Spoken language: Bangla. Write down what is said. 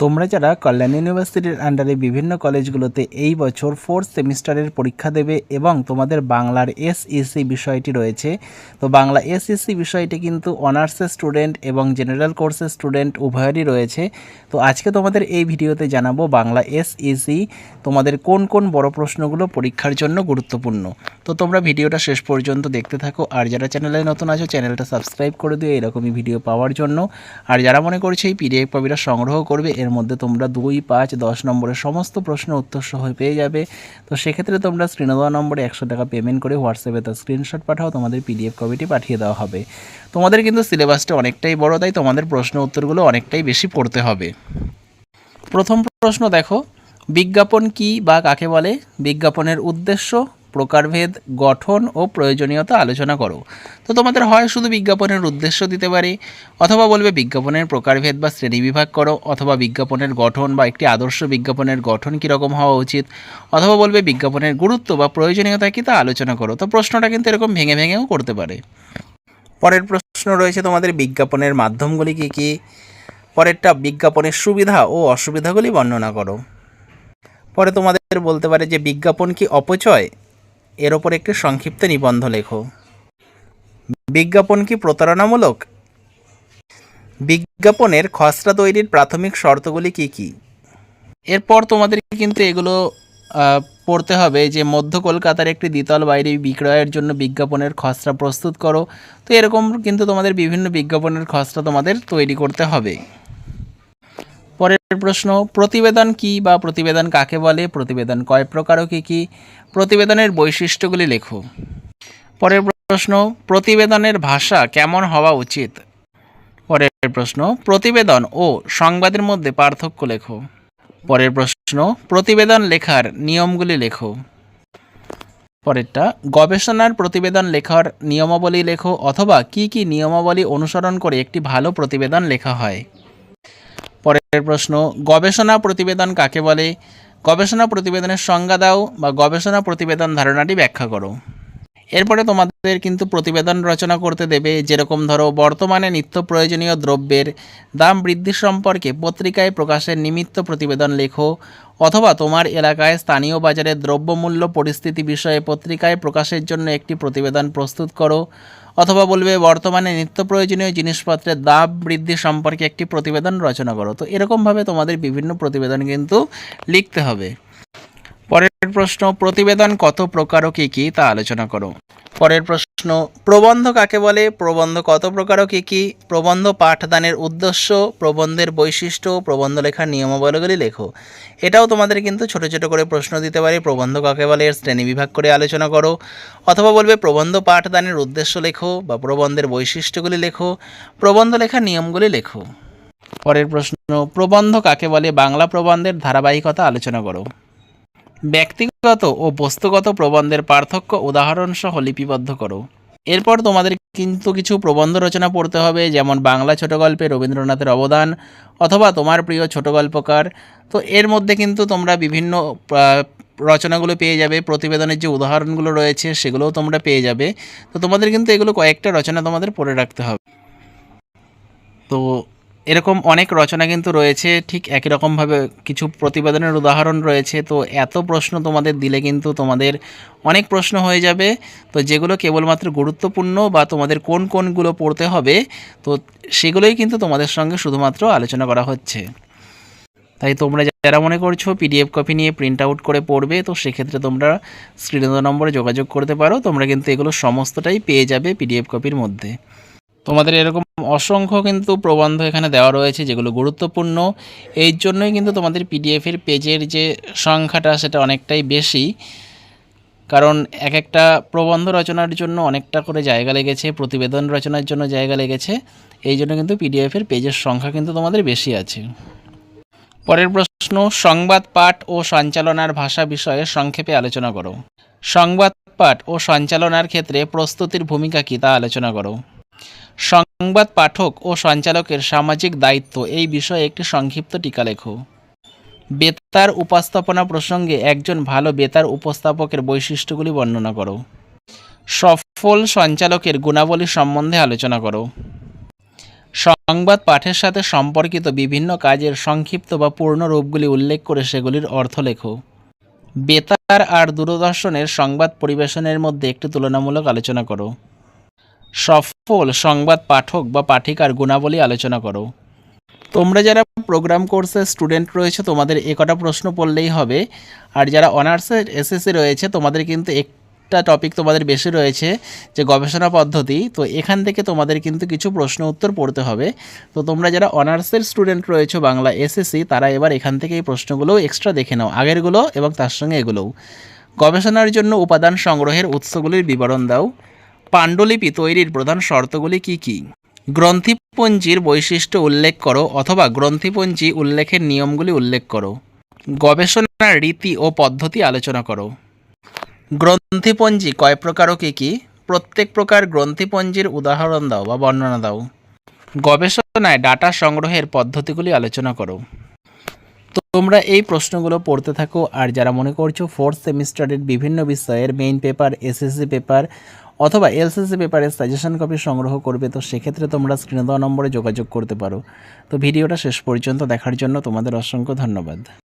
তোমরা যারা কল্যাণ ইউনিভার্সিটির আন্ডারে বিভিন্ন কলেজগুলোতে এই বছর ফোর্থ সেমিস্টারের পরীক্ষা দেবে এবং তোমাদের বাংলার এসইসি বিষয়টি রয়েছে, তো বাংলা এসইসি বিষয়টি কিন্তু অনার্সের স্টুডেন্ট এবং জেনারেল কোর্সের স্টুডেন্ট উভয়েরই রয়েছে। তো আজকে তোমাদের এই ভিডিওতে জানাব বাংলা এসইসি তোমাদের কোন কোন বড় প্রশ্নগুলো পরীক্ষার জন্য গুরুত্বপূর্ণ। তো তোমরা ভিডিওটা শেষ পর্যন্ত দেখতে থাকো, আর যারা চ্যানেলে নতুন আছো চ্যানেলটা সাবস্ক্রাইব করে দিও, এরকমই ভিডিও পাওয়ার জন্য। আর যারা মনে করছে এই পিডিএফ কপিটা সংগ্রহ করবে এর মধ্যে তোমরা দুই, পাঁচ, দশ নম্বরের সমস্ত প্রশ্ন উত্তর সহ পেয়ে যাবে। তো সেক্ষেত্রে তোমরা স্ক্রিনে দেওয়া নম্বরে একশো টাকা পেমেন্ট করে হোয়াটসঅ্যাপে তার স্ক্রিনশট পাঠাও, তোমাদের পিডিএফ কপিটি পাঠিয়ে দেওয়া হবে। তোমাদের কিন্তু সিলেবাসটা অনেকটাই বড়, তাই তোমাদের প্রশ্ন উত্তরগুলো অনেকটাই বেশি পড়তে হবে। প্রথম প্রশ্ন দেখো, বিজ্ঞাপন কি বা কাকে বলে? বিজ্ঞাপনের উদ্দেশ্য প্রকারভেদ, গঠন ও প্রয়োজনীয়তা আলোচনা করো। তো তোমাদের হয় শুধু বিজ্ঞাপনের উদ্দেশ্য দিতে পারে, অথবা বলবে বিজ্ঞাপনের প্রকারভেদ বা শ্রেণীবিভাগ করো, অথবা বিজ্ঞাপনের গঠন বা একটি আদর্শ বিজ্ঞাপনের গঠন কীরকম হওয়া উচিত, অথবা বলবে বিজ্ঞাপনের গুরুত্ব বা প্রয়োজনীয়তা কী তা আলোচনা করো। তো প্রশ্নটা কিন্তু এরকম ভেঙে ভেঙেও করতে পারে। পরের প্রশ্ন রয়েছে তোমাদের, বিজ্ঞাপনের মাধ্যমগুলি কী কী? পরেরটা, বিজ্ঞাপনের সুবিধা ও অসুবিধাগুলি বর্ণনা করো। পরে তোমাদের বলতে পারে যে বিজ্ঞাপন কি অপচয়? এর ওপর একটি সংক্ষিপ্ত নিবন্ধ লেখো। বিজ্ঞাপন কি প্রতারণামূলক? বিজ্ঞাপনের খসড়া তৈরির প্রাথমিক শর্তগুলি কি কি? এরপর তোমাদের কিন্তু এগুলো পড়তে হবে যে মধ্য কলকাতার একটি দ্বিতল বাইরে বিক্রয়ের জন্য বিজ্ঞাপনের খসড়া প্রস্তুত করো। তো এরকম কিন্তু তোমাদের বিভিন্ন বিজ্ঞাপনের খসড়া তোমাদের তৈরি করতে হবে। পরের প্রশ্ন, প্রতিবেদন কি বা প্রতিবেদন কাকে বলে? প্রতিবেদন কয় প্রকার ও কী কী? প্রতিবেদনের বৈশিষ্ট্যগুলি লেখো। পরের প্রশ্ন, প্রতিবেদনের ভাষা কেমন হওয়া উচিত? পরের প্রশ্ন, প্রতিবেদন ও সংবাদের মধ্যে পার্থক্য লেখো। পরের প্রশ্ন, প্রতিবেদন লেখার নিয়মগুলি লেখো। পরেরটা, গবেষণার প্রতিবেদন লেখার নিয়মাবলী লেখো অথবা কি কি নিয়মাবলী অনুসরণ করে একটি ভালো প্রতিবেদন লেখা হয়? প্রশ্ন, গবেষণা প্রতিবেদন কাকে বলে? গবেষণা প্রতিবেদনের সংজ্ঞা দাও বা গবেষণা প্রতিবেদন ধারণাটি ব্যাখ্যা করো। এরপরে তোমাদের কিন্তু প্রতিবেদন রচনা করতে দেবে যেরকম ধরো, বর্তমানে নিত্য প্রয়োজনীয় দ্রব্যের দাম বৃদ্ধি সম্পর্কে পত্রিকায় প্রকাশের নিমিত্ত প্রতিবেদন লেখো, অথবা তোমার এলাকায় স্থানীয় বাজারে দ্রব্যমূল্য পরিস্থিতি বিষয়ে পত্রিকায় প্রকাশের জন্য একটি প্রতিবেদন প্রস্তুত করো অথবা বলবে, বর্তমানে নিত্য প্রয়োজনীয় জিনিসপত্রের দাম বৃদ্ধি সম্পর্কে একটি প্রতিবেদন রচনা করো। তো এরকমভাবে তোমাদের বিভিন্ন প্রতিবেদন কিন্তু লিখতে হবে। পরের প্রশ্ন, প্রতিবেদন কত প্রকার ও কী কী তা আলোচনা করো। পরের প্রশ্ন, প্রবন্ধ কাকে বলে? প্রবন্ধ কত প্রকার ও কী কী? প্রবন্ধ পাঠদানের উদ্দেশ্য, প্রবন্ধের বৈশিষ্ট্য, প্রবন্ধ লেখার নিয়মাবলীগুলি লেখো। এটাও তোমাদের কিন্তু ছোট ছোট করে প্রশ্ন দিতে পারে, প্রবন্ধ কাকে বলে এর শ্রেণি বিভাগ করে আলোচনা করো। অথবা বলবে, প্রবন্ধ পাঠদানের উদ্দেশ্য লেখো বা প্রবন্ধের বৈশিষ্ট্যগুলি লেখো, প্রবন্ধ লেখার নিয়মগুলি লেখো। পরের প্রশ্ন, প্রবন্ধ কাকে বলে? বাংলা প্রবন্ধের ধারাবাহিকতা আলোচনা করো। ব্যক্তিগত ও বস্তুগত প্রবন্ধের পার্থক্য উদাহরণ সহ লিপিবদ্ধ করো। এরপর তোমাদের কিন্তু কিছু প্রবন্ধ রচনা পড়তে হবে, যেমন বাংলা ছোট গল্পে রবীন্দ্রনাথের অবদান অথবা তোমার প্রিয় ছোট গল্পকার। তো এর মধ্যে কিন্তু তোমরা বিভিন্ন রচনাগুলো পেয়ে যাবে, প্রতিবেদনের যে উদাহরণগুলো রয়েছে সেগুলোও তোমরা পেয়ে যাবে। তো তোমাদের কিন্তু এগুলো কয়েকটা রচনা তোমাদের পড়ে রাখতে হবে। তো এরকম অনেক রচনা কিন্তু রয়েছে, ঠিক একই রকমভাবে কিছু প্রতিবেদনের উদাহরণ রয়েছে। তো এত প্রশ্ন তোমাদের দিলে কিন্তু তোমাদের অনেক প্রশ্ন হয়ে যাবে। তো যেগুলো কেবলমাত্র গুরুত্বপূর্ণ বা তোমাদের কোন কোনগুলো পড়তে হবে, তো সেগুলোই কিন্তু তোমাদের সঙ্গে শুধুমাত্র আলোচনা করা হচ্ছে। তাই তোমরা যারা মনে করছ পিডিএফ কপি নিয়ে প্রিন্ট আউট করে পড়বে, তো সেক্ষেত্রে তোমরা স্ক্রিনে নম্বরে যোগাযোগ করতে পারো। তোমরা কিন্তু এগুলো সমস্তটাই পেয়ে যাবে পিডিএফ কপির মধ্যে। তোমাদের এরকম অসংখ্য কিন্তু প্রবন্ধ এখানে দেওয়া রয়েছে যেগুলো গুরুত্বপূর্ণ। এই জন্যই কিন্তু তোমাদের পিডিএফের পেজের যে সংখ্যাটা সেটা অনেকটাই বেশি। কারণ এক একটা প্রবন্ধ রচনার জন্য অনেকটা করে জায়গা লেগেছে, প্রতিবেদন রচনার জন্য জায়গা লেগেছে। এই জন্য কিন্তু পিডিএফের পেজের সংখ্যা কিন্তু তোমাদের বেশি আছে। পরের প্রশ্ন, সংবাদ পাঠ ও সঞ্চালনার ভাষা বিষয়ে সংক্ষেপে আলোচনা করো। সংবাদ পাঠ ও সঞ্চালনার ক্ষেত্রে প্রস্তুতির ভূমিকা কী তা আলোচনা করো। সংবাদ পাঠক ও সঞ্চালকের সামাজিক দায়িত্ব। এই বিষয়ে একটি সংক্ষিপ্ত টিকা লেখো। বেতার উপস্থাপনা প্রসঙ্গে একজন ভালো বেতার উপস্থাপকের বৈশিষ্ট্যগুলি বর্ণনা করো। সফল সঞ্চালকের গুণাবলী সম্বন্ধে আলোচনা করো। সংবাদ পাঠের সাথে সম্পর্কিত বিভিন্ন কাজের সংক্ষিপ্ত বা পূর্ণ রূপগুলি উল্লেখ করে সেগুলির অর্থ লেখো। বেতার আর দূরদর্শনের সংবাদ পরিবেশনের মধ্যে একটি তুলনামূলক আলোচনা করো। সফল সংবাদ পাঠক বা পাঠিকার গুণাবলী আলোচনা করো। তোমরা যারা প্রোগ্রাম কোর্সের স্টুডেন্ট রয়েছে, তোমাদের একটা প্রশ্ন পড়লেই হবে। আর যারা অনার্সের এসএসসি রয়েছে, তোমাদের কিন্তু একটা টপিক তোমাদের বেশি রয়েছে, যে গবেষণা পদ্ধতি। তো এখান থেকে তোমাদের কিন্তু কিছু প্রশ্ন উত্তর পড়তে হবে। তো তোমরা যারা অনার্সের স্টুডেন্ট রয়েছে বাংলা এসএসসি তারা এবার এখান থেকে এই প্রশ্নগুলোও এক্সট্রা দেখে নাও। আগেরগুলো এবং তার সঙ্গে এগুলোও। গবেষণার জন্য উপাদান সংগ্রহের উৎসগুলির বিবরণ দাও। পাণ্ডুলিপি তৈরির প্রধান শর্তগুলি কি কি? গ্রন্থিপঞ্জির বৈশিষ্ট্য উল্লেখ করো অথবা গ্রন্থিপঞ্জি উল্লেখের নিয়মগুলি উল্লেখ করো। গবেষণার রীতি ও পদ্ধতি আলোচনা করো। গ্রন্থিপঞ্জি কয় প্রকার ও কী কী? প্রত্যেক প্রকার গ্রন্থিপঞ্জির উদাহরণ দাও বা বর্ণনা দাও। গবেষণায় ডাটা সংগ্রহের পদ্ধতিগুলি আলোচনা করো। তোমরা এই প্রশ্নগুলো পড়তে থাকো, আর যারা মনে করছ ফোর্থ সেমিস্টারের বিভিন্ন বিষয়ের মেইন পেপার এসএসসি পেপার অথবা এলসিসি পেপারের সাজেশন কপি সংগ্রহ করবে, তো সেক্ষেত্রে তোমরা স্ক্রিনে দেওয়া নম্বরে যোগাযোগ করতে পারো। তো ভিডিওটা শেষ পর্যন্ত দেখার জন্য তোমাদের অসংখ্য ধন্যবাদ।